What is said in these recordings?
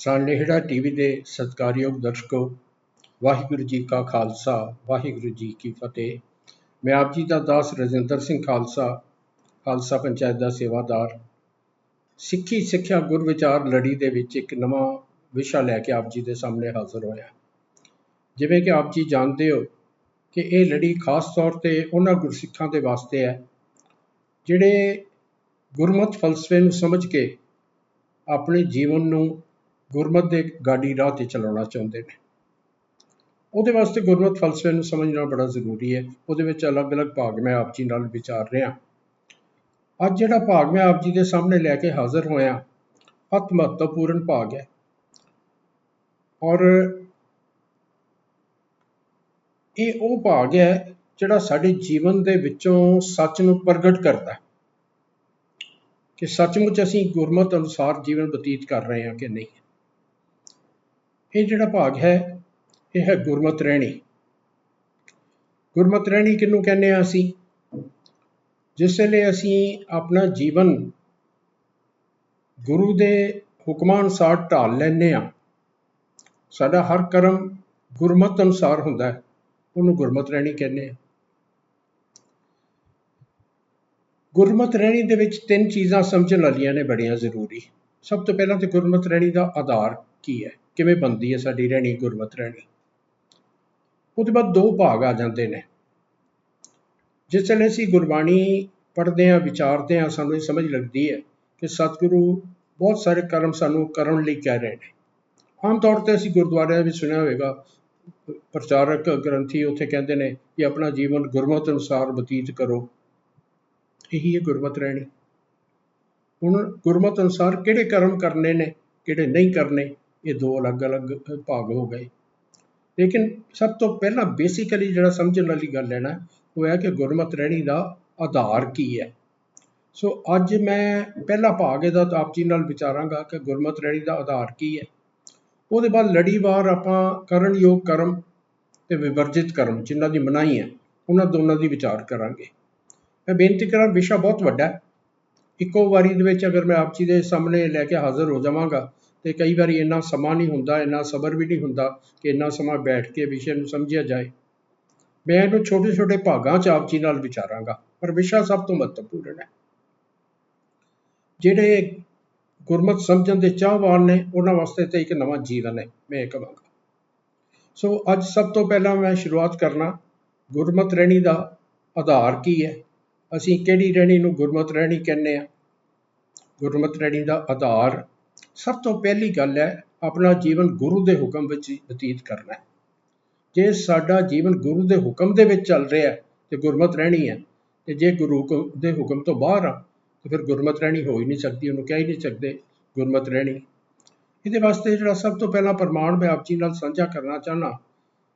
ਸਾਨੇਹੜਾ TV ਦੇ ਸਤਿਕਾਰਯੋਗ ਦਰਸ਼ਕੋ, ਵਾਹਿਗੁਰੂ ਜੀ ਕਾ ਖਾਲਸਾ, ਵਾਹਿਗੁਰੂ ਜੀ ਕੀ ਫਤਿਹ। ਮੈਂ ਆਪ ਜੀ ਦਾ ਦਾਸ ਰਜਿੰਦਰ ਸਿੰਘ ਖਾਲਸਾ ਖਾਲਸਾ ਪੰਚਾਇਤ ਦਾ ਸੇਵਾਦਾਰ। ਸਿੱਖੀ ਸਿੱਖਿਆ ਗੁਰ ਵਿਚਾਰ ਲੜੀ ਦੇ ਵਿੱਚ ਇੱਕ ਨਵਾਂ ਵਿਸ਼ਾ ਲੈ ਕੇ ਆਪ ਜੀ ਦੇ ਸਾਹਮਣੇ ਹਾਜ਼ਰ ਹੋਇਆ। ਜਿਵੇਂ ਕਿ ਆਪ ਜੀ ਜਾਣਦੇ ਹੋ ਕਿ ਇਹ ਲੜੀ ਖਾਸ ਤੌਰ ਤੇ ਉਹਨਾਂ ਗੁਰਸਿੱਖਾਂ ਦੇ ਵਾਸਤੇ ਹੈ, ਜਿਹੜੇ ਗੁਰਮਤ ਫਲਸਫੇ ਨੂੰ ਸਮਝ ਕੇ ਆਪਣੇ ਜੀਵਨ ਨੂੰ ਗੁਰਮਤ ਦੇ ਗਾਡੀ ਰਾਹ ਤੇ ਚਲਾਉਣਾ ਚਾਹੁੰਦੇ ਨੇ। ਉਹਦੇ ਵਾਸਤੇ ਗੁਰਮਤਿ ਫਲਸਫੇ ਨੂੰ ਸਮਝਣਾ ਬੜਾ ਜ਼ਰੂਰੀ ਹੈ। ਉਹਦੇ ਵਿੱਚ ਅਲੱਗ-ਅਲੱਗ ਭਾਗ ਮੈਂ ਆਪ ਜੀ ਨਾਲ ਵਿਚਾਰ ਰਿਹਾ। ਅੱਜ ਜਿਹੜਾ ਭਾਗ ਮੈਂ ਆਪ ਜੀ ਦੇ ਸਾਹਮਣੇ ਲੈ ਕੇ ਹਾਜ਼ਰ ਹੋਇਆ ਬਹੁਤ ਮਹੱਤਵਪੂਰਨ ਭਾਗ ਹੈ। ਔਰ ਇਹ ਉਹ ਭਾਗ ਹੈ ਜਿਹੜਾ ਸਾਡੇ ਜੀਵਨ ਦੇ ਵਿੱਚੋਂ ਸੱਚ ਨੂੰ ਪ੍ਰਗਟ ਕਰਦਾ ਹੈ। ਕਿ ਸੱਚਮੁੱਚ ਅਸੀਂ ਗੁਰਮਤ ਅਨੁਸਾਰ ਜੀਵਨ ਬਤੀਤ ਕਰ ਰਹੇ ਹਾਂ ਕਿ ਨਹੀਂ। ਇਹ ਜਿਹੜਾ ਭਾਗ ਹੈ, ਇਹ ਹੈ ਗੁਰਮਤ ਰਹਿਣੀ। ਗੁਰਮਤ ਰਹਿਣੀ ਕਿਹਨੂੰ ਕਹਿੰਦੇ ਆ ਅਸੀਂ? ਜਿਸ ਵੇਲੇ ਅਸੀਂ ਆਪਣਾ ਜੀਵਨ ਗੁਰੂ ਦੇ ਹੁਕਮਾਂ ਅਨੁਸਾਰ ਢਾਲ ਲੈਂਦੇ ਆ ਸਾਡਾ ਹਰ ਕਰਮ ਗੁਰਮਤ ਅਨੁਸਾਰ ਹੁੰਦਾ ਹੈ, ਉਹਨੂੰ ਗੁਰਮਤ ਰਹਿਣੀ ਕਹਿੰਦੇ ਆ ਗੁਰਮਤ ਰਹਿਣੀ ਦੇ ਵਿੱਚ ਤਿੰਨ ਚੀਜ਼ਾਂ ਸਮਝਣ ਵਾਲੀਆਂ ਨੇ ਬੜੀਆਂ ਜ਼ਰੂਰੀ। ਸਭ ਤੋਂ ਪਹਿਲਾਂ ਤੇ ਗੁਰਮਤਿ ਰਹਿਣੀ ਦਾ ਆਧਾਰ ਕੀ ਹੈ? ਕਿਵੇਂ ਬਣਦੀ ਹੈ ਸਾਡੀ ਰਹਿਣੀ ਗੁਰਮਤ ਰਹਿਣੀ। ਉਹਦੇ ਬਾਅਦ ਦੋ ਭਾਗ ਆ ਜਾਂਦੇ ਨੇ। ਜਿਸ ਵੇਲੇ ਅਸੀਂ ਗੁਰਬਾਣੀ ਪੜ੍ਹਦੇ ਹਾਂ, ਵਿਚਾਰਦੇ ਹਾਂ, ਸਾਨੂੰ ਇਹ ਸਮਝ ਲੱਗਦੀ ਹੈ ਕਿ ਸਤਿਗੁਰੂ ਬਹੁਤ ਸਾਰੇ ਕਰਮ ਸਾਨੂੰ ਕਰਨ ਲਈ ਕਹਿ ਰਹੇ ਨੇ। ਆਮ ਤੌਰ ਤੇ ਅਸੀਂ ਗੁਰਦੁਆਰਿਆਂ ਵਿੱਚ ਸੁਣਿਆ ਹੋਵੇਗਾ, ਪ੍ਰਚਾਰਕ ਗ੍ਰੰਥੀ ਉੱਥੇ ਕਹਿੰਦੇ ਨੇ ਕਿ ਆਪਣਾ ਜੀਵਨ ਗੁਰਮਤਿ ਅਨੁਸਾਰ ਬਤੀਤ ਕਰੋ। ਇਹੀ ਹੈ ਗੁਰਮਤ ਰਹਿਣੀ। ਹੁਣ ਗੁਰਮਤ ਅਨੁਸਾਰ ਕਿਹੜੇ ਕਰਮ ਕਰਨੇ ਨੇ, ਕਿਹੜੇ ਨਹੀਂ ਕਰਨੇ ਇਹ ਦੋ ਅਲੱਗ-ਅਲੱਗ ਭਾਗ ਹੋ ਗਏ। ਲੇਕਿਨ ਸਭ ਤੋਂ ਪਹਿਲਾਂ ਬੇਸਿਕਲੀ ਜਿਹੜਾ ਸਮਝਣ ਵਾਲੀ ਗੱਲ ਹੈ ਨਾ, ਉਹ ਹੈ ਕਿ ਗੁਰਮਤਿ ਰਹਿਣੀ ਦਾ ਆਧਾਰ ਕੀ ਹੈ। ਸੋ ਅੱਜ ਮੈਂ ਪਹਿਲਾ ਭਾਗ ਇਹਦਾ ਆਪ ਜੀ ਨਾਲ ਵਿਚਾਰਾਂਗਾ ਕਿ ਗੁਰਮਤਿ ਰਹਿਣੀ ਦਾ ਆਧਾਰ ਕੀ ਹੈ। ਉਹਦੇ ਬਾਅਦ ਲੜੀਵਾਰ ਆਪਾਂ ਕਰਨ ਯੋਗ ਕਰਮ ਤੇ ਵਿਵਰਜਿਤ ਕਰਮ ਜਿਨ੍ਹਾਂ ਦੀ ਮਨਾਹੀ ਹੈ, ਉਹਨਾਂ ਦੋਨਾਂ ਦੀ ਵਿਚਾਰ ਕਰਾਂਗੇ। ਮੈਂ ਬੇਨਤੀ ਕਰਾਂ, ਵਿਸ਼ਾ ਬਹੁਤ ਵੱਡਾ ਹੈ। ਇੱਕੋ ਵਾਰੀ ਦੇ ਵਿੱਚ ਅਗਰ ਮੈਂ ਆਪ ਜੀ ਦੇ ਸਾਹਮਣੇ ਲੈ ਕੇ ਹਾਜ਼ਰ ਹੋ ਜਾਵਾਂਗਾ ਤੇ ਕਈ ਵਾਰੀ ਇੰਨਾ ਸਮਾਂ ਨਹੀਂ ਹੁੰਦਾ, ਇੰਨਾ ਸਬਰ ਵੀ ਨਹੀਂ ਹੁੰਦਾ ਕਿ ਇੰਨਾ ਸਮਾਂ ਬੈਠ ਕੇ ਵਿਸ਼ੇ ਨੂੰ ਸਮਝਿਆ ਜਾਏ। ਮੈਂ ਇਹਨੂੰ ਛੋਟੇ ਛੋਟੇ ਭਾਗਾਂ 'ਚ ਆਪ ਜੀ ਨਾਲ ਵਿਚਾਰਾਂਗਾ, ਪਰ ਵਿਸ਼ਾ ਸਭ ਤੋਂ ਮਹੱਤਵਪੂਰਨ ਹੈ। ਜਿਹੜੇ ਗੁਰਮਤ ਸਮਝਣ ਦੇ ਚਾਹਵਾਨ ਨੇ, ਉਹਨਾਂ ਵਾਸਤੇ ਤੇ ਇੱਕ ਨਵਾਂ ਜੀਵਨ ਹੈ, ਮੈਂ ਇਹ ਕਹਾਂਗਾ। ਸੋ ਅੱਜ ਸਭ ਤੋਂ ਪਹਿਲਾਂ ਮੈਂ ਸ਼ੁਰੂਆਤ ਕਰਨਾ, ਗੁਰਮਤ ਰਹਿਣੀ ਦਾ ਆਧਾਰ ਕੀ ਹੈ? ਅਸੀਂ ਕਿਹੜੀ ਰਹਿਣੀ ਨੂੰ ਗੁਰਮਤ ਰਹਿਣੀ ਕਹਿੰਦੇ ਆ ਗੁਰਮਤ ਰਹਿਣੀ ਦਾ ਆਧਾਰ ਸਭ ਤੋਂ ਪਹਿਲੀ ਗੱਲ ਹੈ ਆਪਣਾ ਜੀਵਨ ਗੁਰੂ ਦੇ ਹੁਕਮ ਵਿੱਚ ਬਤੀਤ ਕਰਨਾ ਹੈ। ਜੇ ਸਾਡਾ ਜੀਵਨ ਗੁਰੂ ਦੇ ਹੁਕਮ ਦੇ ਵਿੱਚ ਚੱਲ ਰਿਹਾ ਹੈ, ਤੇ ਗੁਰਮਤ ਰਹਿਣੀ ਹੈ, ਤੇ ਜੇ ਗੁਰੂ ਦੇ ਹੁਕਮ ਤੋਂ ਬਾਹਰ ਆ, ਤਾਂ ਫਿਰ ਗੁਰਮਤ ਰਹਿਣੀ ਹੋ ਹੀ ਨਹੀਂ ਸਕਦੀ, ਉਹਨੂੰ ਕਹਿ ਹੀ ਨਹੀਂ ਸਕਦੇ ਗੁਰਮਤ ਰਹਿਣੀ। ਇਹਦੇ ਵਾਸਤੇ ਜਿਹੜਾ ਸਭ ਤੋਂ ਪਹਿਲਾਂ ਪ੍ਰਮਾਣ ਮੈਂ ਆਪ ਜੀ ਨਾਲ ਸਾਂਝਾ ਕਰਨਾ ਚਾਹਨਾ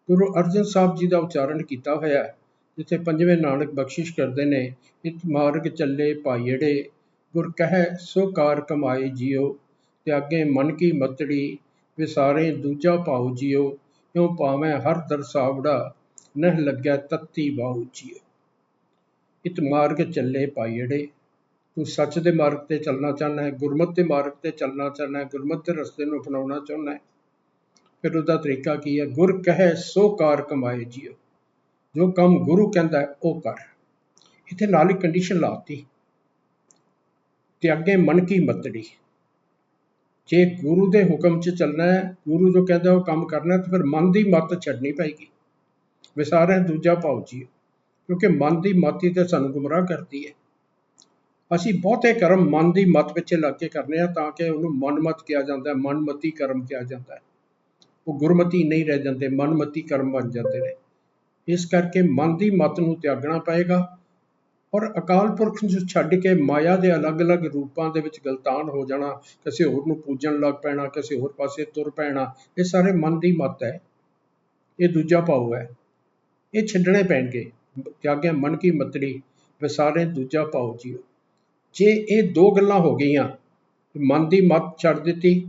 ਗੁਰੂ ਅਰਜਨ ਸਾਹਿਬ ਜੀ ਦਾ ਉਚਾਰਨ ਕੀਤਾ ਹੋਇਆ ਹੈ, ਜਿੱਥੇ ਪੰਜਵੇਂ ਨਾਨਕ ਬਖਸ਼ਿਸ਼ ਕਰਦੇ ਨੇ, ਇਤ ਮਾਰਗ ਚੱਲੇ ਭਾਈੜੇ ਗੁਰ ਕਹੈ ਸੋ ਕਾਰ ਕਮਾਏ ਜਿਉ ਤੇ ਮਨ ਕੀ ਮਤੜੀ, ਵਿਸਾਰੇ ਦੂਜਾ ਭਾਉ ਜਿਉ, ਕਿਉ ਪਾਵੇਂ ਹਰ ਦਰਸਾਵੜਾ ਨਹਿ ਲੱਗਿਆ ਤੱਤੀ ਬਾਉ ਜਿਉ। ਇਤ ਮਾਰਗ ਚੱਲੇ ਭਾਈੜੇ ਤੂੰ ਸੱਚ ਦੇ ਮਾਰਗ ਤੇ ਚੱਲਣਾ ਚਾਹੁੰਦਾ ਹੈ ਗੁਰਮਤਿ ਦੇ ਮਾਰਗ ਤੇ ਚੱਲਣਾ ਚਾਹੁੰਦਾ ਹੈ ਗੁਰਮਤਿ ਦੇ ਰਸਤੇ ਨੂੰ ਅਪਣਾਉਣਾ ਚਾਹੁੰਦਾ ਹੈ ਫਿਰ ਉਹਦਾ ਤਰੀਕਾ ਕੀ ਹੈ? ਗੁਰ ਕਹੈ, ਸੋ ਕਾਰ ਕਮਾਏ ਜੀਓ ਜੋ ਕੰਮ ਗੁਰੂ ਕਹਿੰਦਾ ਹੈ, ਉਹ ਕਰ। ਇੱਥੇ ਨਾਲ ਹੀ ਕੰਡੀਸ਼ਨ ਲਾਤੀ ਤੇ ਅੱਗੇ ਮਨ ਕੀ ਮਤੜੀ ਜੇ ਗੁਰੂ ਦੇ ਹੁਕਮ 'ਚ ਚੱਲਣਾ ਹੈ, ਗੁਰੂ ਜੋ ਕਹਿੰਦਾ ਉਹ ਕੰਮ ਕਰਨਾ ਤੇ ਫਿਰ ਮਨ ਦੀ ਮੱਤ ਛੱਡਣੀ ਪਏਗੀ ਵਿਸਾਰੇ ਦੂਜਾ ਭਾਉ ਜੀ ਕਿਉਂਕਿ ਮਨ ਦੀ ਮੱਤ ਹੀ ਤੇ ਸਾਨੂੰ ਗੁੰਮਰਾਹ ਕਰਦੀ ਹੈ। ਅਸੀਂ ਬਹੁਤੇ ਕਰਮ ਮਨ ਦੀ ਮੱਤ ਪਿੱਛੇ ਲੱਗ ਕੇ ਕਰਨੇ ਆ, ਤਾਂ ਕਿ ਉਹਨੂੰ ਮਨਮਤ ਕਿਹਾ ਜਾਂਦਾ ਹੈ, ਮਨਮਤੀ ਕਰਮ ਕਿਹਾ ਜਾਂਦਾ ਹੈ। ਉਹ ਗੁਰਮਤੀ ਨਹੀਂ ਰਹਿ ਜਾਂਦੇ, ਮਨਮਤੀ ਕਰਮ ਬਣ ਜਾਂਦੇ ਨੇ। ਇਸ ਕਰਕੇ ਮਨ ਦੀ ਮੱਤ ਨੂੰ ਤਿਆਗਣਾ ਪਏਗਾ ਔਰ ਅਕਾਲ ਪੁਰਖ ਨੂੰ ਛੱਡ ਕੇ ਮਾਇਆ ਦੇ ਅਲੱਗ-ਅਲੱਗ ਰੂਪਾਂ ਦੇ ਵਿੱਚ ਗਲਤਾਨ ਹੋ ਜਾਣਾ, ਕਿਸੇ ਹੋਰ ਨੂੰ ਪੂਜਣ ਲੱਗ ਪੈਣਾ, ਕਿਸੇ ਹੋਰ ਪਾਸੇ ਤੁਰ ਪੈਣਾ, ਇਹ ਸਾਰੇ ਮਨ ਦੀ ਮਤ ਹੈ। ਇਹ ਦੂਜਾ ਭਾਉ ਹੈ। ਇਹ ਛੱਡਣੇ ਪੈਣਗੇ। ਤਿਆਗਿਆ ਮਨ ਕੀ ਮਤੜੀ ਵਿਸਾਰੇ ਦੂਜਾ ਭਾਉ ਜੀਓ। ਜੇ ਇਹ ਦੋ ਗੱਲਾਂ ਹੋ ਗਈਆਂ, ਮਨ ਦੀ ਮਤ ਛੱਡ ਦਿੱਤੀ,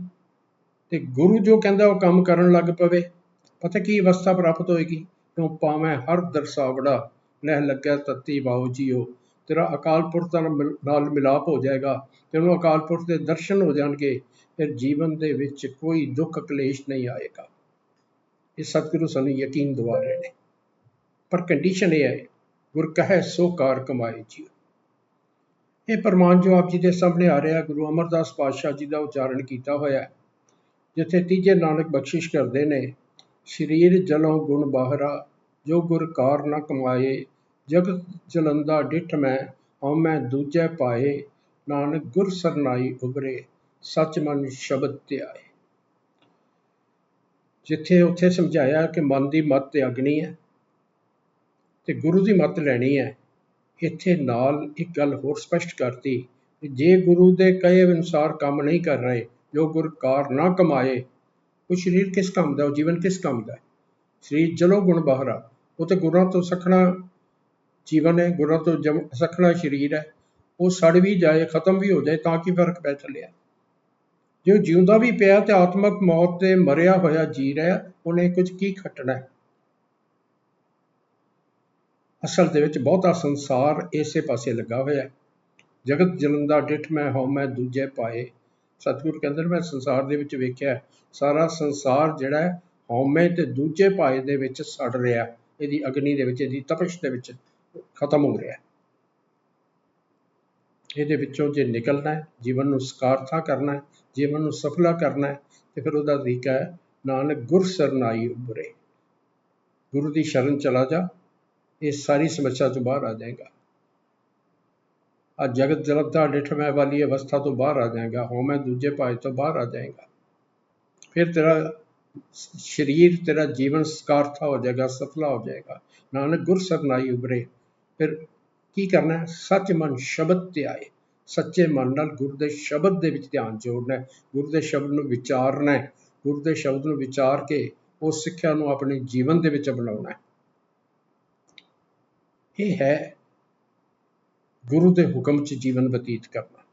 ਤੇ ਗੁਰੂ ਜੋ ਕਹਿੰਦਾ ਉਹ ਕੰਮ ਕਰਨ ਲੱਗ ਪਵੇ, ਪਤਾ ਕੀ ਅਵਸਥਾ ਪ੍ਰਾਪਤ ਹੋਏਗੀ? ਕਿਉਂ? ਪਾਵੇਂ ਹਰ ਦਰਸਾਵੜਾ ਲਹਿ ਲੱਗਿਆ ਤਤੀ ਬਾਉ ਜੀਓ। ਤੇਰਾ ਅਕਾਲ ਪੁਰਖ ਨਾਲ ਮਿਲਾਪ ਹੋ ਜਾਏਗਾ। ਤੈਨੂੰ ਅਕਾਲ ਪੁਰਖ ਦੇ ਦਰਸ਼ਨ ਹੋ ਜਾਣਗੇ। ਫਿਰ ਜੀਵਨ ਦੇ ਵਿੱਚ ਕੋਈ ਦੁੱਖ ਕਲੇਸ਼ ਨਹੀਂ ਆਏਗਾ। ਇਹ ਸਤਿਗੁਰੂ ਸਾਨੂੰ ਯਕੀਨ ਦਿਵਾ ਰਹੇ ਨੇ। ਪਰ ਕੰਡੀਸ਼ਨ ਇਹ ਹੈ, ਗੁਰ ਕਹੈ ਸੋ ਕਾਰ ਕਮਾਏ ਜੀਓ। ਇਹ ਪ੍ਰਮਾਣ ਜੋ ਆਪ ਜੀ ਦੇ ਸਾਹਮਣੇ ਆ ਰਿਹਾ, ਗੁਰੂ ਅਮਰਦਾਸ ਪਾਤਸ਼ਾਹ ਜੀ ਦਾ ਉਚਾਰਨ ਕੀਤਾ ਹੋਇਆ ਹੈ, ਜਿੱਥੇ ਤੀਜੇ ਨਾਨਕ ਬਖਸ਼ਿਸ਼ ਕਰਦੇ ਨੇ, ਸਰੀਰ ਜਲੋਂ ਗੁਣ ਬਾਹਰਾ ਜੋ ਗੁਰ ਕਾਰ ਨਾ ਕਮਾਏ ਜਗਤ ਜਲੰਦਾ ਡਿਠ ਮੈਂ, ਹਉ ਮੈਂ ਦੂਜੇ ਪਾਏ, ਨਾਨਕ ਗੁਰ ਸਰਨਾਈ ਉਬਰੇ ਸੱਚ ਮਨ ਸ਼ਬਦ ਤੇ ਜਿੱਥੇ ਉੱਥੇ ਸਮਝਾਇਆ ਕਿ ਮਨ ਦੀ ਮੱਤ ਤੇ ਹੈ ਤੇ ਗੁਰੂ ਦੀ ਮੱਤ ਲੈਣੀ ਹੈ, ਇੱਥੇ ਨਾਲ ਇੱਕ ਗੱਲ ਹੋਰ ਸਪਸ਼ਟ ਕਰਤੀ ਜੇ ਗੁਰੂ ਦੇ ਕਹੇ ਅਨੁਸਾਰ ਕੰਮ ਨਹੀਂ ਕਰ ਰਹੇ, ਜੋ ਗੁਰ ਕਾਰ ਨਾ ਕਮਾਏ, ਉਹ ਸਰੀਰ ਕਿਸ ਕੰਮ ਦਾ, ਉਹ ਜੀਵਨ ਕਿਸ ਕੰਮ ਦਾ ਸਰੀਰ ਜਲੋ ਗੁਣ ਬਾਹਰਾ ਉਹ ਤੇ ਗੁਰਾਂ ਤੋਂ ਸਖਣਾ ਜੀਵਨ ਹੈ ਗੁਰਾਂ ਤੋਂ ਜਮ, ਸਖਣਾ ਸਰੀਰ ਹੈ। ਉਹ ਸੜ ਵੀ ਜਾਏ, ਖਤਮ ਵੀ ਹੋ ਜਾਏ, ਤਾਂ ਕੀ ਫ਼ਰਕ ਪੈ ਚੱਲਿਆ? ਜੇ ਉਹ ਜਿਉਂਦਾ ਵੀ ਪਿਆ ਤੇ ਆਤਮਕ ਮੌਤ ਤੇ ਮਰਿਆ ਹੋਇਆ ਜੀ ਰਿਹਾ, ਉਹਨੇ ਕੁਝ ਕੀ ਖੱਟਣਾ ਅਸਲ ਦੇ ਵਿੱਚ ਬਹੁਤਾ ਸੰਸਾਰ ਇਸੇ ਪਾਸੇ ਲੱਗਾ ਹੋਇਆ ਹੈ। ਜਗਤ ਜਲੰਦਾ ਡਿਠ, ਮੈਂ ਹਉ, ਮੈਂ ਦੂਜੇ ਪਾਏ। ਸਤਿਗੁਰ ਕਹਿੰਦੇ ਨੇ, ਮੈਂ ਸੰਸਾਰ ਦੇ ਵਿੱਚ ਵੇਖਿਆ ਸਾਰਾ ਸੰਸਾਰ ਜਿਹੜਾ ਹੈ ਹਉਮੈ ਤੇ ਦੂਜੇ ਪਾਏ ਦੇ ਵਿੱਚ ਸੜ ਰਿਹਾ ਇਹਦੀ ਅਗਨੀ ਦੇ ਵਿੱਚ, ਇਹਦੀ ਤਪਸ਼ ਦੇ ਵਿੱਚ ਖਤਮ ਹੋ ਰਿਹਾ ਇਹਦੇ ਵਿੱਚੋਂ ਜੇ ਨਿਕਲਣਾ ਹੈ, ਜੀਵਨ ਨੂੰ ਸਕਾਰਥਾ ਕਰਨਾ ਹੈ, ਜੀਵਨ ਨੂੰ ਸਫਲਾ ਕਰਨਾ ਹੈ, ਤੇ ਫਿਰ ਉਹਦਾ ਤਰੀਕਾ ਹੈ, ਨਾਨਕ ਗੁਰ ਸਰਨਾਈ ਉਬਰੇ ਗੁਰੂ ਦੀ ਸ਼ਰਨ ਚਲਾ ਜਾ, ਇਹ ਸਾਰੀ ਸਮੱਸਿਆ ਤੋਂ ਬਾਹਰ ਆ ਜਾਏਗਾ। ਆ ਜਗਤ ਜਲਦਾ ਡਿਠਮੈ ਵਾਲੀ ਅਵਸਥਾ ਤੋਂ ਬਾਹਰ ਆ ਜਾਏਗਾ ਹਉਮੈ ਦੂਜੇ ਭਾਜ ਤੋਂ ਬਾਹਰ ਆ ਜਾਏਗਾ। ਫਿਰ ਤੇਰਾ ਸਰੀਰ ਤੇਰਾ ਜੀਵਨ ਸਕਾਰਥਾ ਹੋ ਜਾਏਗਾ, ਸਫਲਾ ਹੋ ਜਾਏਗਾ। ਨਾਨਕ ਗੁਰ ਸਰਨਾਈ ਉਬਰੇ ਫਿਰ ਕੀ ਕਰਨਾ ਸੱਚ ਮਨ ਸ਼ਬਦ ਤੇ ਆਏ। ਸੱਚੇ ਮਨ ਨਾਲ ਗੁਰ ਦੇ ਸ਼ਬਦ ਦੇ ਵਿੱਚ ਧਿਆਨ ਜੋੜਨਾ ਹੈ। ਗੁਰੂ ਦੇ ਸ਼ਬਦ ਨੂੰ ਵਿਚਾਰਨਾ ਹੈ। ਗੁਰੂ ਦੇ ਸ਼ਬਦ ਨੂੰ ਵਿਚਾਰ ਕੇ ਉਸ ਸਿੱਖਿਆ ਨੂੰ ਆਪਣੇ ਜੀਵਨ ਦੇ ਵਿੱਚ ਅਪਣਾਉਣਾ ਇਹ ਹੈ ਗੁਰੂ ਦੇ ਹੁਕਮ 'ਚ ਜੀਵਨ ਬਤੀਤ ਕਰਨਾ।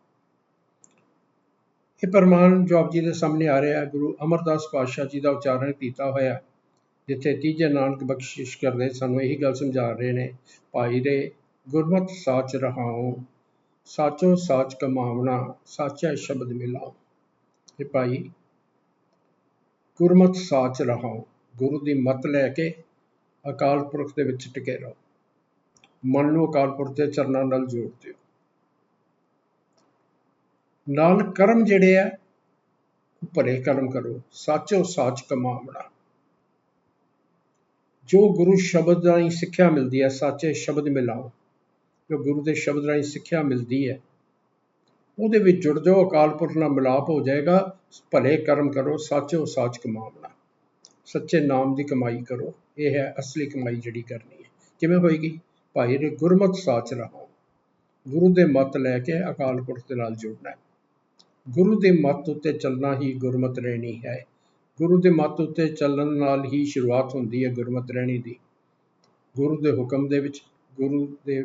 ਇਹ ਪ੍ਰਮਾਣ ਜੋ ਆਪ ਜੀ ਦੇ ਸਾਹਮਣੇ ਆ ਰਿਹਾ ਹੈ। ਗੁਰੂ ਅਮਰਦਾਸ ਪਾਤਸ਼ਾਹ ਜੀ ਦਾ ਉਚਾਰਨ ਕੀਤਾ ਹੋਇਆ ਜਿੱਥੇ ਤੀਜੇ ਨਾਨਕ ਬਖਸ਼ਿਸ਼ ਕਰਦੇ ਸਾਨੂੰ। ਇਹੀ ਗੱਲ ਸਮਝਾ ਰਹੇ ਨੇ, ਭਾਈ ਰੇ ਗੁਰਮਤ ਸਾਚ ਰਹਾਉ, ਸਾਚੋ ਸਾਚ ਕਮਾਵਣਾ, ਸਾਚਾ ਸ਼ਬਦ ਮਿਲਾਓ। ਇਹ ਭਾਈ, ਗੁਰਮਤ ਸਾਚ ਰਹਾਉ, ਗੁਰੂ ਦੀ ਮਤ ਲੈ ਕੇ ਅਕਾਲ ਪੁਰਖ ਦੇ ਵਿੱਚ ਟਿਕੇ ਰਹੋ। ਮਨ ਨੂੰ ਅਕਾਲ ਪੁਰਖ ਦੇ ਚਰਨਾਂ ਨਾਲ ਜੋੜ ਦਿਓ। ਨਾਲ ਕਰਮ ਜਿਹੜੇ ਆ ਭਲੇ ਕਰਮ ਕਰੋ, ਸਾਚੋ ਸਾਚ ਕਮਾਵਣਾ। ਜੋ ਗੁਰੂ ਸ਼ਬਦ ਰਾਹੀਂ ਸਿੱਖਿਆ ਮਿਲਦੀ ਹੈ, ਸਾਚੇ ਸ਼ਬਦ ਮਿਲਾਓ। ਜੋ ਗੁਰੂ ਦੇ ਸ਼ਬਦ ਰਾਹੀਂ ਸਿੱਖਿਆ ਮਿਲਦੀ ਹੈ, ਉਹਦੇ ਵਿੱਚ ਜੁੜ ਜਾਓ, ਅਕਾਲ ਪੁਰਖ ਨਾਲ ਮਿਲਾਪ ਹੋ ਜਾਏਗਾ, ਭਲੇ ਕਰਮ ਕਰੋ, ਸਾਚੋ ਸਾਚ ਕਮਾਵਣਾ। ਸੱਚੇ ਨਾਮ ਦੀ ਕਮਾਈ ਕਰੋ, ਇਹ ਹੈ ਅਸਲੀ ਕਮਾਈ ਜਿਹੜੀ ਕਰਨੀ ਹੈ। ਕਿਵੇਂ ਹੋਏਗੀ? ਭਾਈ ਨੇ ਗੁਰਮਤ ਸਾਚ ਰਹੋ ਗੁਰੂ ਦੇ ਮਤ ਲੈ ਕੇ ਅਕਾਲ ਪੁਰਖ ਦੇ ਨਾਲ ਜੁੜਨਾ ਹੈ। ਗੁਰੂ ਦੇ ਮੱਤ ਉੱਤੇ ਚੱਲਣਾ ਹੀ ਗੁਰਮਤ ਰਹਿਣੀ ਹੈ। ਗੁਰੂ ਦੇ ਮੱਤ ਉੱਤੇ ਚੱਲਣ ਨਾਲ ਹੀ ਸ਼ੁਰੂਆਤ ਹੁੰਦੀ ਹੈ ਗੁਰਮਤ ਰਹਿਣੀ ਦੀ। ਗੁਰੂ ਦੇ ਹੁਕਮ ਦੇ ਵਿੱਚ, ਗੁਰੂ ਦੇ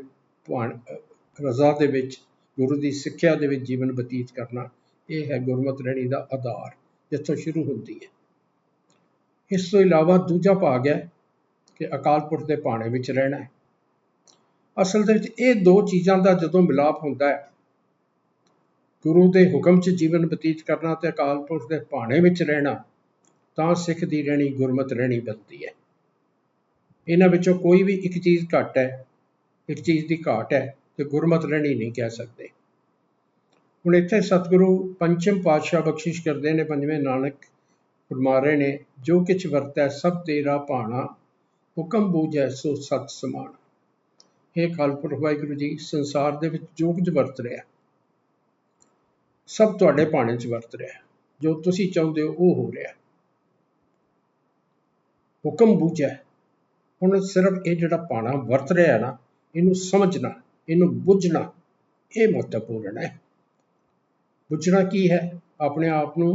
ਭਾਣ ਰਜ਼ਾ ਦੇ ਵਿੱਚ, ਗੁਰੂ ਦੀ ਸਿੱਖਿਆ ਦੇ ਵਿੱਚ ਜੀਵਨ ਬਤੀਤ ਕਰਨਾ, ਇਹ ਹੈ ਗੁਰਮਤ ਰਹਿਣੀ ਦਾ ਆਧਾਰ, ਜਿੱਥੋਂ ਸ਼ੁਰੂ ਹੁੰਦੀ ਹੈ। ਇਸ ਤੋਂ ਇਲਾਵਾ ਦੂਜਾ ਭਾਗ ਹੈ ਕਿ ਅਕਾਲ ਪੁਰਖ ਦੇ ਭਾਣੇ ਵਿੱਚ ਰਹਿਣਾ ਹੈ। ਅਸਲ ਦੇ ਵਿੱਚ ਇਹ ਦੋ ਚੀਜ਼ਾਂ ਦਾ ਜਦੋਂ ਮਿਲਾਪ ਹੁੰਦਾ ਹੈ ਗੁਰੂ ਦੇ ਹੁਕਮ 'ਚ ਜੀਵਨ ਬਤੀਤ ਕਰਨਾ ਤੇ ਅਕਾਲ ਪੁਰਖ ਦੇ ਭਾਣੇ ਵਿੱਚ ਰਹਿਣਾ, ਤਾਂ ਸਿੱਖ ਦੀ ਰਹਿਣੀ ਗੁਰਮਤ ਰਹਿਣੀ ਬਣਦੀ ਹੈ। ਇਹਨਾਂ ਵਿੱਚੋਂ ਕੋਈ ਵੀ ਇੱਕ ਚੀਜ਼ ਘੱਟ ਹੈ, ਇੱਕ ਚੀਜ਼ ਦੀ ਘਾਟ ਹੈ, ਤੇ ਗੁਰਮਤ ਰਹਿਣੀ ਨਹੀਂ ਕਹਿ ਸਕਦੇ। ਹੁਣ ਇੱਥੇ ਸਤਿਗੁਰੂ ਪੰਚਮ ਪਾਤਸ਼ਾਹ ਬਖਸ਼ਿਸ਼ ਕਰਦੇ ਨੇ, ਪੰਜਵੇਂ ਨਾਨਕ ਫਰਮਾ ਰਹੇ ਨੇ, ਜੋ ਕਿਛ ਵਰਤੈ ਸਭ ਤੇਰਾ ਭਾਣਾ, ਹੁਕਮ ਬੂਝੈ ਸੋ ਸਤ ਸਮਾਨ ਇਹ ਕਾਲਪੁਰਖ ਵਾਹਿਗੁਰੂ ਜੀ, ਸੰਸਾਰ ਦੇ ਵਿੱਚ ਜੋ ਕੁਝ ਵਰਤ ਰਿਹਾ ਸਭ ਤੁਹਾਡੇ ਭਾਣੇ 'ਚ ਵਰਤ ਰਿਹਾ ਜੋ ਤੁਸੀਂ ਚਾਹੁੰਦੇ ਹੋ, ਉਹ ਹੋ ਰਿਹਾ ਹੁਕਮ ਬੂਝੈ ਹੁਣ ਸਿਰਫ ਇਹ ਜਿਹੜਾ ਪਾਣਾ ਵਰਤ ਰਿਹਾ ਨਾ, ਇਹਨੂੰ ਸਮਝਣਾ, ਇਹਨੂੰ ਬੁੱਝਣਾ, ਇਹ ਮਹੱਤਵਪੂਰਨ ਹੈ। ਬੁੱਝਣਾ ਕੀ ਹੈ? ਆਪਣੇ ਆਪ ਨੂੰ,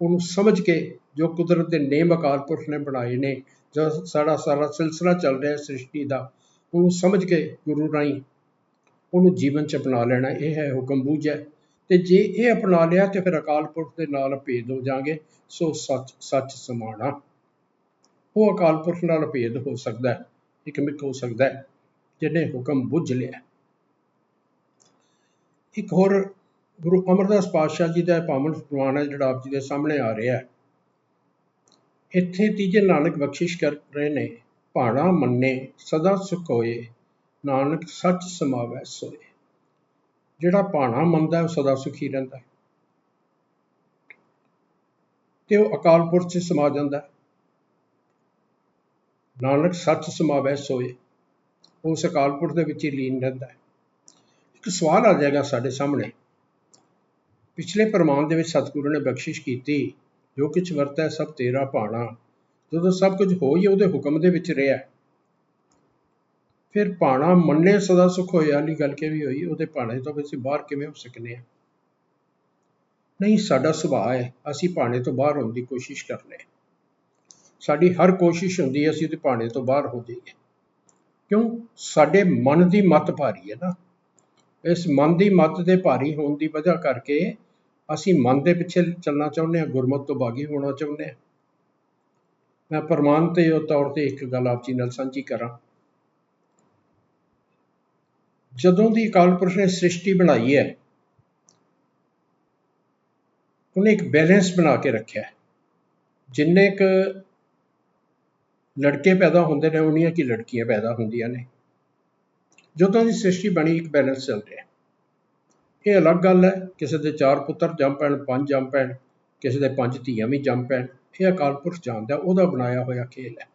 ਉਹਨੂੰ ਸਮਝ ਕੇ ਜੋ ਕੁਦਰਤ ਦੇ ਨੇਮ ਅਕਾਲ ਪੁਰਖ ਨੇ ਬਣਾਏ ਨੇ, ਜੋ ਸਾਡਾ ਸਾਰਾ ਸਿਲਸਿਲਾ ਚੱਲ ਰਿਹਾ ਸ੍ਰਿਸ਼ਟੀ ਦਾ, ਉਹਨੂੰ ਸਮਝ ਕੇ ਗੁਰੂ ਰਾਹੀਂ ਉਹਨੂੰ ਜੀਵਨ 'ਚ ਅਪਣਾ ਲੈਣਾ, ਇਹ ਹੈ ਹੁਕਮ ਬੂਝ ਹੈ। ਤੇ ਜੇ ਇਹ ਅਪਣਾ ਲਿਆ ਤੇ ਫਿਰ ਅਕਾਲ ਪੁਰਖ ਦੇ ਨਾਲ ਭੇਦ ਹੋ ਜਾਾਂਗੇ ਸੋ ਸੱਚ ਸੱਚ ਸਮਾਣਾ। ਉਹ ਅਕਾਲ ਪੁਰਖ ਨਾਲ ਭੇਦ ਹੋ ਸਕਦਾ ਹੈ, ਇਕਮਿਕ ਹੋ ਸਕਦਾ ਹੈ, ਜਿਹਨੇ ਹੁਕਮ ਬੁੱਝ ਲਿਆ। ਇੱਕ ਹੋਰ ਗੁਰੂ ਅਮਰਦਾਸ ਪਾਤਸ਼ਾਹ ਜੀ ਦਾ ਪਾਵਨ ਫਰਮਾਨ ਹੈ, ਜਿਹੜਾ ਆਪ ਜੀ ਦੇ ਸਾਹਮਣੇ ਆ ਰਿਹਾ ਹੈ। ਇੱਥੇ ਤੀਜੇ ਨਾਨਕ ਬਖਸ਼ਿਸ਼ ਕਰ ਰਹੇ ਨੇ, ਭਾਣਾ ਮੰਨੇ, ਸਦਾ ਸੁਖ ਹੋਏ, ਨਾਨਕ ਸੱਚ ਸਮਾਵੈ ਸੋਏ। ਜਿਹੜਾ ਭਾਣਾ ਮੰਨਦਾ ਉਹ ਸਦਾ ਸੁਖੀ ਰਹਿੰਦਾ ਹੈ। ਤੇ ਉਹ ਅਕਾਲ ਪੁਰਖ 'ਚ ਸਮਾ ਜਾਂਦਾ ਹੈ। ਨਾਨਕ ਸੱਚ ਸਮਾਵੈ, ਸੋਏ। ਉਸ ਅਕਾਲ ਪੁਰਖ ਦੇ ਵਿੱਚ ਹੀ ਲੀਨ ਰਹਿੰਦਾ ਹੈ। ਇੱਕ ਸਵਾਲ ਆ ਜਾਏਗਾ ਸਾਡੇ ਸਾਹਮਣੇ। ਪਿਛਲੇ ਪ੍ਰਮਾਣ ਦੇ ਵਿੱਚ ਸਤਿਗੁਰੂ ਨੇ ਬਖਸ਼ਿਸ਼ ਕੀਤੀ, ਜੋ ਕੁਝ ਵਰਤੈ ਸਭ ਤੇਰਾ ਭਾਣਾ। ਜਦੋਂ ਸਭ ਕੁਝ ਹੋ ਹੀ ਉਹਦੇ ਹੁਕਮ ਦੇ ਵਿੱਚ ਰਿਹਾ ਫਿਰ ਭਾਣਾ ਮੰਨੇ ਸਦਾ ਸੁਖ ਹੋਇਆ ਵਾਲੀ ਗੱਲ ਕਿਵੇਂ ਹੋਈ? ਉਹਦੇ ਭਾਣੇ ਤੋਂ ਅਸੀਂ ਬਾਹਰ ਕਿਵੇਂ ਹੋ ਸਕਨੇ ਆ? ਨਹੀਂ, ਸਾਡਾ ਸੁਭਾਅ ਹੈ, ਅਸੀਂ ਭਾਣੇ ਤੋਂ ਬਾਹਰ ਹੋਣ ਦੀ ਕੋਸ਼ਿਸ਼ ਕਰਨੇ ਹਾਂ। ਸਾਡੀ ਹਰ ਕੋਸ਼ਿਸ਼ ਹੁੰਦੀ ਹੈ, ਅਸੀਂ ਉਹਦੇ ਭਾਣੇ ਤੋਂ ਬਾਹਰ ਹੋ ਜਾਈਏ। ਕਿਉਂ? ਸਾਡੇ ਮਨ ਦੀ ਮਤ ਭਾਰੀ ਹੈ ਨਾ। ਇਸ ਮਨ ਦੀ ਮਤ ਦੇ ਭਾਰੀ ਹੋਣ ਦੀ ਵਜ੍ਹਾ ਕਰਕੇ ਅਸੀਂ ਮਨ ਦੇ ਪਿੱਛੇ ਚੱਲਣਾ ਚਾਹੁੰਦੇ ਹਾਂ, ਗੁਰਮਤ ਤੋਂ ਬਾਗੀ ਹੋਣਾ ਚਾਹੁੰਦੇ ਹਾਂ। ਮੈਂ ਪ੍ਰਮਾਣ ਤੇ ਉਹ ਤੌਰ ਤੇ ਇੱਕ ਗੱਲ ਆਪ ਜੀ ਨਾਲ ਸਾਂਝੀ ਕਰਾਂ। ਜਦੋਂ ਦੀ ਅਕਾਲ ਪੁਰਖ ਨੇ ਸ੍ਰਿਸ਼ਟੀ ਬਣਾਈ ਹੈ, ਉਹਨੇ ਇੱਕ ਬੈਲੈਂਸ ਬਣਾ ਕੇ ਰੱਖਿਆ ਜਿੰਨੇ ਕ ਲੜਕੇ ਪੈਦਾ ਹੁੰਦੇ ਨੇ, ਉਨੀਆਂ ਕੀ ਲੜਕੀਆਂ ਪੈਦਾ ਹੁੰਦੀਆਂ ਨੇ। ਜਦੋਂ ਦੀ ਸ੍ਰਿਸ਼ਟੀ ਬਣੀ, ਇੱਕ ਬੈਲੈਂਸ ਚੱਲ ਰਿਹਾ ਇਹ ਅਲੱਗ ਗੱਲ ਹੈ, ਕਿਸੇ ਦੇ ਚਾਰ ਪੁੱਤਰ ਜੰਮ ਪੈਣ, ਪੰਜ ਜੰਮ ਪੈਣ, ਕਿਸੇ ਦੇ ਪੰਜ ਧੀਆਂ ਵੀ ਜੰਮ ਪੈਣ, ਇਹ ਅਕਾਲ ਪੁਰਖ ਜਾਣਦਾ ਉਹਦਾ ਬਣਾਇਆ ਹੋਇਆ ਖੇਲ ਹੈ।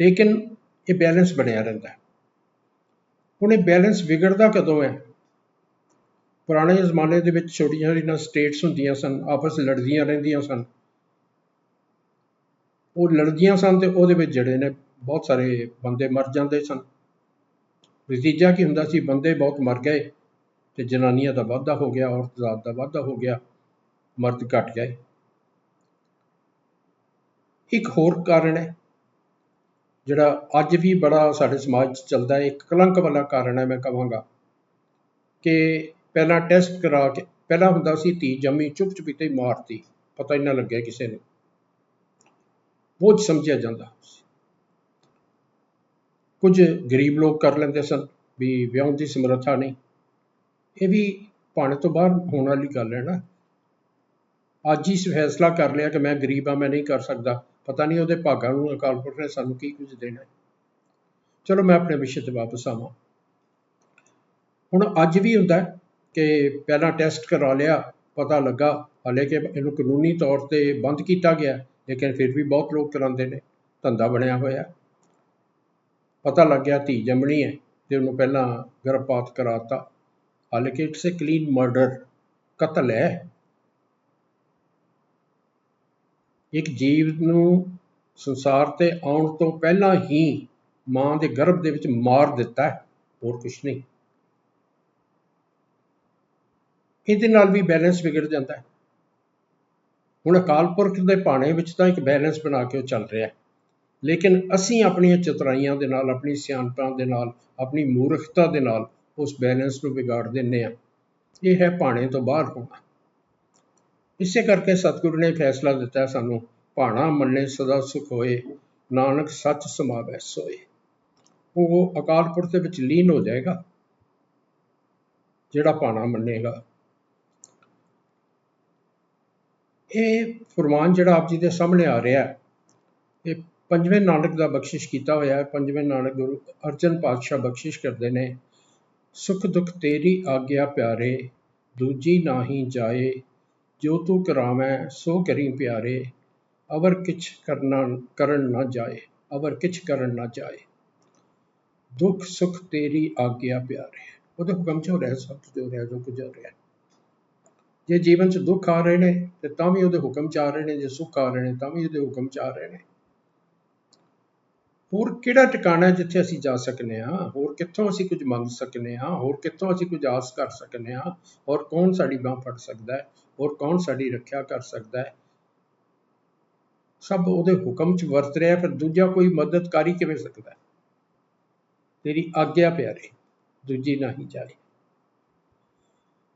ਲੇਕਿਨ ਇਹ ਬੈਲੈਂਸ ਬਣਿਆ ਰਹਿੰਦਾ ਹੈ। ਹੁਣ ਇਹ ਬੈਲੈਂਸ ਵਿਗੜਦਾ ਕਦੋਂ ਹੈ? ਪੁਰਾਣੇ ਜ਼ਮਾਨੇ ਦੇ ਵਿੱਚ ਛੋਟੀਆਂ ਛੋਟੀਆਂ ਸਟੇਟਸ ਹੁੰਦੀਆਂ ਸਨ, ਆਪਸ ਲੜਦੀਆਂ ਰਹਿੰਦੀਆਂ ਸਨ। ਉਹ ਲੜਦੀਆਂ ਸਨ ਤੇ ਉਹਦੇ ਵਿੱਚ ਜਿਹੜੇ ਨੇ ਬਹੁਤ ਸਾਰੇ ਬੰਦੇ ਮਰ ਜਾਂਦੇ ਸਨ। ਨਤੀਜਾ ਕੀ ਹੁੰਦਾ ਸੀ? ਬੰਦੇ ਬਹੁਤ ਮਰ ਗਏ ਤੇ ਜਨਾਨੀਆਂ ਦਾ ਵਾਧਾ ਹੋ ਗਿਆ, ਔਰਤ ਜ਼ਾਤ ਦਾ ਵਾਧਾ ਹੋ ਗਿਆ, ਮਰਦ ਘਟ ਗਏ। ਇੱਕ ਹੋਰ ਕਾਰਨ ਹੈ ਜਿਹੜਾ ਅੱਜ ਵੀ ਬੜਾ ਸਾਡੇ ਸਮਾਜ 'ਚ ਚੱਲਦਾ ਹੈ, ਇੱਕ ਕਲੰਕ ਵਾਲਾ ਕਾਰਨ ਹੈ ਮੈਂ ਕਹਾਂਗਾ ਕਿ ਪਹਿਲਾਂ ਟੈਸਟ ਕਰਾ ਕੇ, ਪਹਿਲਾਂ ਹੁੰਦਾ ਸੀ ਧੀ ਜੰਮੀ ਚੁੱਪ ਚੁਪੀਤੇ ਹੀ ਮਾਰਤੀ, ਪਤਾ ਹੀ ਨਾ ਲੱਗਿਆ ਕਿਸੇ ਨੂੰ। ਬੋਝ ਸਮਝਿਆ ਜਾਂਦਾ ਕੁਝ ਗਰੀਬ ਲੋਕ ਕਰ ਲੈਂਦੇ ਸਨ ਵੀ ਵਿਆਹ ਦੀ ਸਮਰੱਥਾ ਨਹੀਂ। ਇਹ ਵੀ ਭਾਣੇ ਤੋਂ ਬਾਹਰ ਹੋਣ ਵਾਲੀ ਗੱਲ ਹੈ ਨਾ। ਅੱਜ ਹੀ ਫੈਸਲਾ ਕਰ ਲਿਆ ਕਿ ਮੈਂ ਗਰੀਬ ਆ ਮੈਂ ਨਹੀਂ ਕਰ ਸਕਦਾ। ਪਤਾ ਨਹੀਂ ਉਹਦੇ ਭਾਗਾਂ ਨੂੰ ਅਕਾਲ ਪੁਰਖ ਨੇ ਸਾਨੂੰ ਕੀ ਕੁਝ ਦੇਣਾ ਚਲੋ ਮੈਂ ਆਪਣੇ ਵਿਸ਼ੇ ਤੇ ਵਾਪਸ ਆਵਾਂ। ਹੁਣ ਅੱਜ ਵੀ ਹੁੰਦਾ ਕਿ ਪਹਿਲਾਂ ਟੈਸਟ ਕਰਾ ਲਿਆ, ਪਤਾ ਲੱਗਾ, ਹਾਲੇ ਕਿ ਇਹਨੂੰ ਕਾਨੂੰਨੀ ਤੌਰ ਤੇ ਬੰਦ ਕੀਤਾ ਗਿਆ ਲੇਕਿਨ ਫਿਰ ਵੀ ਬਹੁਤ ਲੋਕ ਕਰਾਉਂਦੇ ਨੇ, ਧੰਦਾ ਬਣਿਆ ਹੋਇਆ ਪਤਾ ਲੱਗ ਗਿਆ ਧੀ ਜੰਮਣੀ ਹੈ ਤੇ ਉਹਨੂੰ ਪਹਿਲਾਂ ਗਰਭਪਾਤ ਕਰਾਤਾ। ਹਾਲੇ ਕਿ ਇਟਸ ਅ ਕਲੀਨ ਮਰਡਰ ਕਤਲ ਹੈ। ਇੱਕ ਜੀਵ ਨੂੰ ਸੰਸਾਰ ਤੇ ਆਉਣ ਤੋਂ ਪਹਿਲਾਂ ਹੀ ਮਾਂ ਦੇ ਗਰਭ ਦੇ ਵਿੱਚ ਮਾਰ ਦਿੱਤਾ ਹੈ, ਹੋਰ ਕੁਝ ਨਹੀਂ। ਇਹਦੇ ਨਾਲ ਵੀ ਬੈਲੈਂਸ ਵਿਗੜ ਜਾਂਦਾ ਹੈ। ਹੁਣ ਅਕਾਲ ਪੁਰਖ ਦੇ ਭਾਣੇ ਵਿੱਚ ਤਾਂ ਇੱਕ ਬੈਲੈਂਸ ਬਣਾ ਕੇ ਉਹ ਚੱਲ ਰਿਹਾ ਹੈ। ਲੇਕਿਨ ਅਸੀਂ ਆਪਣੀਆਂ ਚਤਰਾਈਆਂ ਦੇ ਨਾਲ, ਆਪਣੀ ਸਿਆਣਪਾਂ ਦੇ ਨਾਲ, ਆਪਣੀ ਮੂਰਖਤਾ ਦੇ ਨਾਲ ਉਸ ਬੈਲੈਂਸ ਨੂੰ ਵਿਗਾੜ ਦਿੰਦੇ ਆ ਇਹ ਹੈ ਭਾਣੇ ਤੋਂ ਬਾਹਰ ਹੋਣਾ। ਇਸੇ ਕਰਕੇ ਸਤਿਗੁਰੂ ਨੇ ਫੈਸਲਾ ਦਿੱਤਾ ਸਾਨੂੰ ਭਾਣਾ ਮੰਨੇ ਸਦਾ ਸੁਖ ਹੋਏ, ਨਾਨਕ ਸੱਚ ਸਮਾਵੈ ਸੋਏ। ਉਹ ਅਕਾਲ ਪੁਰਖ ਦੇ ਵਿੱਚ ਲੀਨ ਹੋ ਜਾਏਗਾ, ਜਿਹੜਾ ਭਾਣਾ ਮੰਨੇਗਾ। ਇਹ ਫਰਮਾਨ ਜਿਹੜਾ ਆਪ ਜੀ ਦੇ ਸਾਹਮਣੇ ਆ ਰਿਹਾ ਹੈ, ਇਹ ਪੰਜਵੇਂ ਨਾਨਕ ਦਾ ਬਖਸ਼ਿਸ਼ ਕੀਤਾ ਹੋਇਆ ਹੈ, ਪੰਜਵੇਂ ਨਾਨਕ ਗੁਰੂ ਅਰਜਨ ਪਾਤਸ਼ਾਹ ਬਖਸ਼ਿਸ਼ ਕਰਦੇ ਨੇ, ਸੁਖ ਦੁਖ ਤੇਰੀ ਆਗਿਆ ਪਿਆਰੇ, ਦੂਜੀ ਨਾਹੀ ਜਾਏ ਜੋ ਤੂੰ ਕਰਾਵੈਂ, ਸੋ ਕਰੀ ਪਿਆਰੇ। ਅਵਰ ਕਿਛ ਕਰਨਾ, ਕਰਨ ਨਾ ਜਾਏ, ਅਵਰ ਕਿਛ ਕਰਨ ਨਾ ਜਾਏ। ਦੁੱਖ ਸੁਖ ਤੇਰੀ ਆਗਿਆ ਪਿਆਰੇ। ਉਹਦੇ ਹੁਕਮ ਚੋਂ ਰਹਿ ਰਿਹਾ, ਸਭ ਜੋ ਰਿਹਾ, ਜੋ ਕੁਝ ਰਿਹਾ। ਜੇ ਜੀਵਨ ਚ ਦੁੱਖ ਆ ਰਹੇ ਨੇ, ਤੇ ਤਾਂ ਵੀ ਉਹਦੇ ਹੁਕਮ ਚ ਆ ਰਹੇ ਨੇ। ਜੇ ਸੁੱਖ ਆ ਰਹੇ ਨੇ, ਤਾਂ ਵੀ ਉਹਦੇ ਹੁਕਮ ਚ ਆ ਰਹੇ ਨੇ। ਹੋਰ ਕਿਹੜਾ ਟਿਕਾਣਾ ਜਿੱਥੇ ਅਸੀਂ ਜਾ ਸਕਨੇ ਆ ਹੋਰ ਕਿੱਥੋਂ ਅਸੀਂ ਕੁਝ ਮੰਗ ਸਕਨੇ ਆ ਹੋਰ ਕਿੱਥੋਂ ਅਸੀਂ ਕੁਝ ਆਸ ਕਰ ਸਕਨੇ ਆ ਔਰ ਕੌਣ ਸਾਡੀ ਬਾਹ ਫੜ ਸਕਦਾ ਹੈ? ਹੋਰ ਕੌਣ ਸਾਡੀ ਰੱਖਿਆ ਕਰ ਸਕਦਾ ਹੈ? ਸਭ ਉਹਦੇ ਹੁਕਮ 'ਚ ਵਰਤ ਰਿਹਾ ਪਰ ਦੂਜਾ ਕੋਈ ਮਦਦਕਾਰੀ ਕਿਵੇਂ ਸਕਦਾ ਹੈ? ਤੇਰੀ ਆਗਿਆ ਪਿਆਰੇ, ਦੂਜੀ ਨਹੀਂ ਜਾਏ।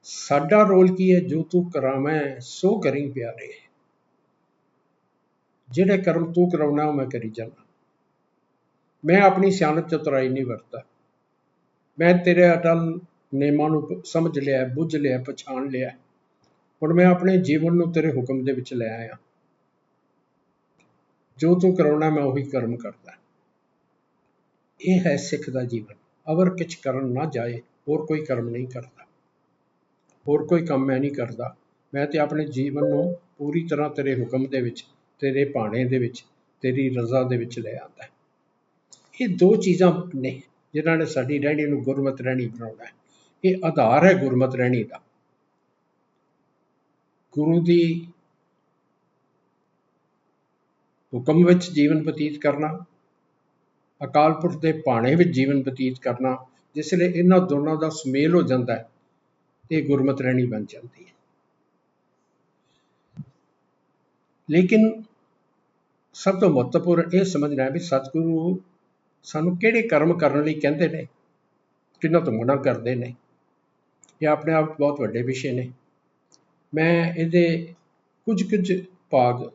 ਸਾਡਾ ਰੋਲ ਕੀ ਹੈ? ਜੋ ਤੂੰ ਕਰਾਵੇਂ, ਸੋ ਕਰੀ ਪਿਆਰੇ। ਜਿਹੜੇ ਕਰਮ ਤੂੰ ਕਰਾਉਣਾ, ਉਹ ਮੈਂ ਕਰੀ ਜਾਣਾ। ਮੈਂ ਆਪਣੀ ਸਿਆਣਪ ਚਤੁਰਾਈ ਨਹੀਂ ਵਰਤਦਾ। ਮੈਂ ਤੇਰੇ ਅਟਲ ਨੇਮਾਂ ਨੂੰ ਸਮਝ ਲਿਆ, ਬੁੱਝ ਲਿਆ, ਪਛਾਣ ਲਿਆ। ਹੁਣ ਮੈਂ ਆਪਣੇ ਜੀਵਨ ਨੂੰ ਤੇਰੇ ਹੁਕਮ ਦੇ ਵਿੱਚ ਲੈ ਆਇਆ। ਜੋ ਤੂੰ ਕਰਾਉਣਾ, ਮੈਂ ਉਹੀ ਕਰਮ ਕਰਦਾ। ਇਹ ਹੈ ਸਿੱਖ ਦਾ ਜੀਵਨ। ਅਵਰ ਕਿਛ ਕਰਨ ਨਾ ਜਾਏ, ਹੋਰ ਕੋਈ ਕਰਮ ਨਹੀਂ ਕਰਦਾ। ਹੋਰ ਕੋਈ ਕੰਮ ਮੈਂ ਨਹੀਂ ਕਰਦਾ। ਮੈਂ ਤੇ ਆਪਣੇ ਜੀਵਨ ਨੂੰ ਪੂਰੀ ਤਰ੍ਹਾਂ ਤੇਰੇ ਹੁਕਮ ਦੇ ਵਿੱਚ, ਤੇਰੇ ਭਾਣੇ ਦੇ ਵਿੱਚ, ਤੇਰੀ ਰਜ਼ਾ ਦੇ ਵਿੱਚ ਲੈ ਆਂਦਾ। ਇਹ ਦੋ ਚੀਜ਼ਾਂ ਨੇ ਜਿਨ੍ਹਾਂ ਨੇ ਸਾਡੀ ਰਹਿਣੀ ਨੂੰ ਗੁਰਮਤ ਰਹਿਣੀ ਬਣਾਉਣਾ ਹੈ। ਇਹ ਆਧਾਰ ਹੈ ਗੁਰਮਤ ਰਹਿਣੀ ਦਾ। ਗੁਰੂ ਦੀ ਹੁਕਮ ਵਿੱਚ ਜੀਵਨ ਬਤੀਤ ਕਰਨਾ, ਅਕਾਲ ਪੁਰਖ ਦੇ ਭਾਣੇ ਵਿੱਚ ਜੀਵਨ ਬਤੀਤ ਕਰਨਾ, ਜਿਸ ਲਈ ਇਹਨਾਂ ਦੋਨਾਂ ਦਾ ਸੁਮੇਲ ਹੋ ਜਾਂਦਾ ਹੈ ਤੇ ਗੁਰਮਤ ਰਹਿਣੀ ਬਣ ਜਾਂਦੀ ਹੈ। ਲੇਕਿਨ ਸਭ ਤੋਂ ਮਹੱਤਵਪੂਰਨ ਇਹ ਸਮਝਣਾ ਹੈ ਵੀ ਸਤਿਗੁਰੂ ਸਾਨੂੰ ਕਿਹੜੇ ਕਰਮ ਕਰਨ ਲਈ ਕਹਿੰਦੇ ਨੇ, ਕਿਹਨਾਂ ਤੋਂ ਮਨਾ ਕਰਦੇ ਨੇ, ਇਹ ਆਪਣੇ ਆਪ ਬਹੁਤ ਵੱਡੇ ਵਿਸ਼ੇ ਨੇ। ਮੈਂ ਇਹਦੇ ਕੁਝ ਕੁਝ ਭਾਗ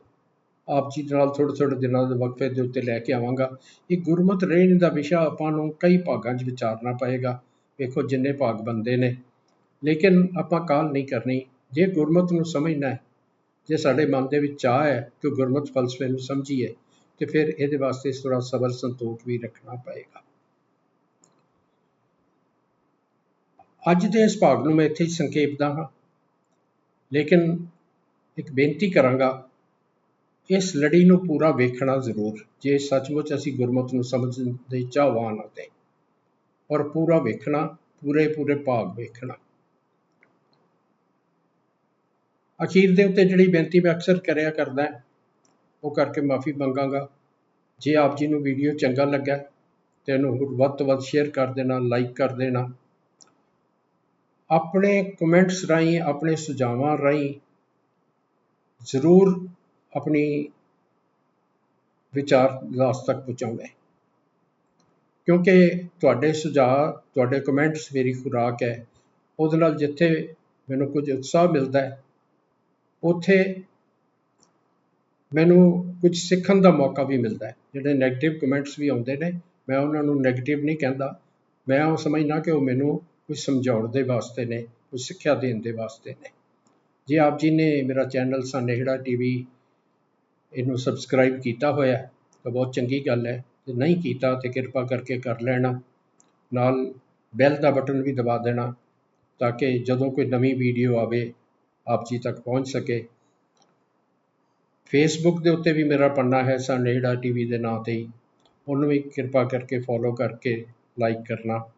ਆਪ ਜੀ ਦੇ ਨਾਲ ਥੋੜ੍ਹੇ ਥੋੜ੍ਹੇ ਦਿਨਾਂ ਦੇ ਵਕਫੇ ਦੇ ਉੱਤੇ ਲੈ ਕੇ ਆਵਾਂਗਾ। ਇਹ ਗੁਰਮਤ ਰਹਿਣ ਦਾ ਵਿਸ਼ਾ ਆਪਾਂ ਨੂੰ ਕਈ ਭਾਗਾਂ 'ਚ ਵਿਚਾਰਨਾ ਪਏਗਾ। ਵੇਖੋ ਜਿੰਨੇ ਭਾਗ ਬੰਦੇ ਨੇ। ਲੇਕਿਨ ਆਪਾਂ ਕਾਲ ਨਹੀਂ ਕਰਨੀ। ਜੇ ਗੁਰਮਤ ਨੂੰ ਸਮਝਣਾ ਹੈ, ਜੇ ਸਾਡੇ ਮਨ ਦੇ ਵਿੱਚ ਚਾਹ ਹੈ ਕਿ ਗੁਰਮਤ ਫਲਸਫੇ ਨੂੰ ਸਮਝੀਏ, ਤੇ ਫਿਰ ਇਹਦੇ ਵਾਸਤੇ ਥੋੜ੍ਹਾ ਸਬਰ ਸੰਤੋਖ ਵੀ ਰੱਖਣਾ ਪਏਗਾ। ਅੱਜ ਦੇ ਇਸ ਭਾਗ ਨੂੰ ਮੈਂ ਇੱਥੇ ਹੀ ਸੰਖੇਪਦਾ ਹਾਂ। ਲੇਕਿਨ ਇੱਕ ਬੇਨਤੀ ਕਰਾਂਗਾ, ਇਸ ਲੜੀ ਨੂੰ ਪੂਰਾ ਵੇਖਣਾ ਜ਼ਰੂਰ, ਜੇ ਸੱਚਮੁੱਚ ਅਸੀਂ ਗੁਰਮਤ ਨੂੰ ਸਮਝਣ ਦੇ ਚਾਹਵਾਨ ਹਾਂ ਔਰ ਪੂਰਾ ਵੇਖਣਾ, ਪੂਰੇ ਪੂਰੇ ਭਾਗ ਵੇਖਣਾ। ਅਖੀਰ ਦੇ ਉੱਤੇ ਜਿਹੜੀ ਬੇਨਤੀ ਮੈਂ ਅਕਸਰ ਕਰਿਆ ਕਰਦਾ, ਉਹ ਕਰਕੇ ਮਾਫੀ ਮੰਗਾਂਗਾ। ਜੇ ਆਪ ਜੀ ਨੂੰ ਵੀਡੀਓ ਚੰਗਾ ਲੱਗਾ ਤੇ ਇਹਨੂੰ ਹੋਰ ਵੱਧ ਤੋਂ ਵੱਧ ਸ਼ੇਅਰ ਕਰ ਦੇਣਾ ਲਾਈਕ ਕਰ ਦੇਣਾ। ਆਪਣੇ ਕਮੈਂਟਸ ਰਾਹੀਂ, ਆਪਣੇ ਸੁਝਾਵਾਂ ਰਾਹੀਂ ਜ਼ਰੂਰ ਆਪਣੀ ਵਿਚਾਰ ਦਾਸ ਤੱਕ ਪਹੁੰਚਾਉਂਦੇ। ਕਿਉਂਕਿ ਤੁਹਾਡੇ ਸੁਝਾਅ, ਤੁਹਾਡੇ ਕਮੈਂਟਸ ਮੇਰੀ ਖੁਰਾਕ ਹੈ। ਉਹਦੇ ਨਾਲ ਜਿੱਥੇ ਮੈਨੂੰ ਕੁਝ ਉਤਸ਼ਾਹ ਮਿਲਦਾ ਹੈ, ਉੱਥੇ ਮੈਨੂੰ ਕੁਝ ਸਿੱਖਣ ਦਾ ਮੌਕਾ ਵੀ ਮਿਲਦਾ ਹੈ। ਜਿਹੜੇ 네ਗੇਟਿਵ ਕਮੈਂਟਸ ਵੀ ਆਉਂਦੇ ਨੇ, ਮੈਂ ਉਹਨਾਂ ਨੂੰ 네ਗੇਟਿਵ ਨਹੀਂ ਕਹਿੰਦਾ। ਮੈਂ ਉਹ ਸਮਝਣਾ ਕਿ ਉਹ ਮੈਨੂੰ ਕੁਝ ਸਮਝਾਉਣ ਦੇ ਵਾਸਤੇ ਨੇ, ਕੁਝ ਸਿੱਖਿਆ ਦੇਣ ਦੇ ਵਾਸਤੇ ਨੇ। ਜੇ ਆਪ ਜੀ ਨੇ ਮੇਰਾ ਚੈਨਲ ਸਨੇਹੜਾ ਟੀਵੀ ਇਹਨੂੰ ਸਬਸਕ੍ਰਾਈਬ ਕੀਤਾ ਹੋਇਆ ਤਾਂ ਬਹੁਤ ਚੰਗੀ ਗੱਲ ਹੈ। ਜੇ ਨਹੀਂ ਕੀਤਾ, ਤੇ ਕਿਰਪਾ ਕਰਕੇ ਕਰ ਲੈਣਾ। ਨਾਲ ਬੈਲ ਦਾ ਬਟਨ ਵੀ ਦਬਾ ਦੇਣਾ, ਤਾਂ ਕਿ ਜਦੋਂ ਕੋਈ ਨਵੀਂ ਵੀਡੀਓ ਆਵੇ, ਆਪ ਜੀ ਤੱਕ ਪਹੁੰਚ ਸਕੇ। ਫੇਸਬੁੱਕ ਦੇ ਉੱਤੇ ਵੀ ਮੇਰਾ ਪੰਨਾ ਹੈ ਸਨੇਹੜਾ ਟੀਵੀ ਦੇ ਨਾਂ ਤੇ ਹੀ। ਉਹਨੂੰ ਵੀ ਕਿਰਪਾ ਕਰਕੇ ਫੋਲੋ ਕਰਕੇ ਲਾਈਕ ਕਰਨਾ।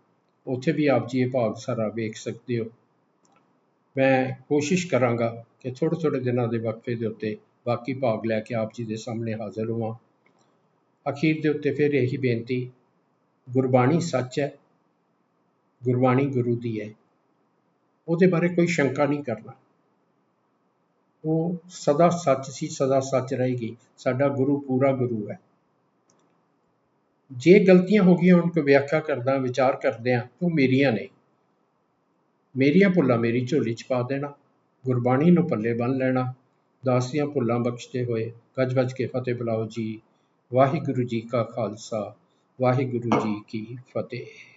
ਉੱਥੇ ਵੀ ਆਪ ਜੀ ਇਹ ਭਾਗ ਸਾਰਾ ਵੇਖ ਸਕਦੇ ਹੋ। ਮੈਂ ਕੋਸ਼ਿਸ਼ ਕਰਾਂਗਾ ਕਿ ਥੋੜ੍ਹੇ ਥੋੜ੍ਹੇ ਦਿਨਾਂ ਦੇ ਵਕਫੇ ਦੇ ਉੱਤੇ ਬਾਕੀ ਭਾਗ ਲੈ ਕੇ ਆਪ ਜੀ ਦੇ ਸਾਹਮਣੇ ਹਾਜ਼ਰ ਹੋਵਾਂ। ਅਖੀਰ ਦੇ ਉੱਤੇ ਫਿਰ ਇਹੀ ਬੇਨਤੀ, ਗੁਰਬਾਣੀ ਸੱਚ ਹੈ, ਗੁਰਬਾਣੀ ਗੁਰੂ ਦੀ ਹੈ। ਉਹਦੇ ਬਾਰੇ ਕੋਈ ਸ਼ੰਕਾ ਨਹੀਂ ਕਰਨਾ। ਉਹ ਸਦਾ ਸੱਚ ਸੀ, ਸਦਾ ਸੱਚ ਰਹੇਗੀ। ਸਾਡਾ ਗੁਰੂ ਪੂਰਾ ਗੁਰੂ ਹੈ। ਜੇ ਗਲਤੀਆਂ ਹੋ ਗਈਆਂ ਉਹਨਾਂ ਕੋ ਵਿਆਖਿਆ ਕਰਦਾ, ਵਿਚਾਰ ਕਰਦੇ ਆ ਉਹ ਮੇਰੀਆਂ ਨੇ। ਮੇਰੀਆਂ ਭੁੱਲਾਂ ਮੇਰੀ ਝੋਲੀ 'ਚ ਪਾ ਦੇਣਾ, ਗੁਰਬਾਣੀ ਨੂੰ ਪੱਲੇ ਬੰਨ ਲੈਣਾ ਦਾਸ ਦੀਆਂ ਭੁੱਲਾਂ ਬਖਸ਼ਦੇ ਹੋਏ, ਗੱਜ ਵੱਜ ਕੇ ਫਤਿਹ ਬੁਲਾਓ ਜੀ, ਵਾਹਿਗੁਰੂ ਜੀ ਕਾ ਖਾਲਸਾ, ਵਾਹਿਗੁਰੂ ਜੀ ਕੀ ਫਤਿਹ।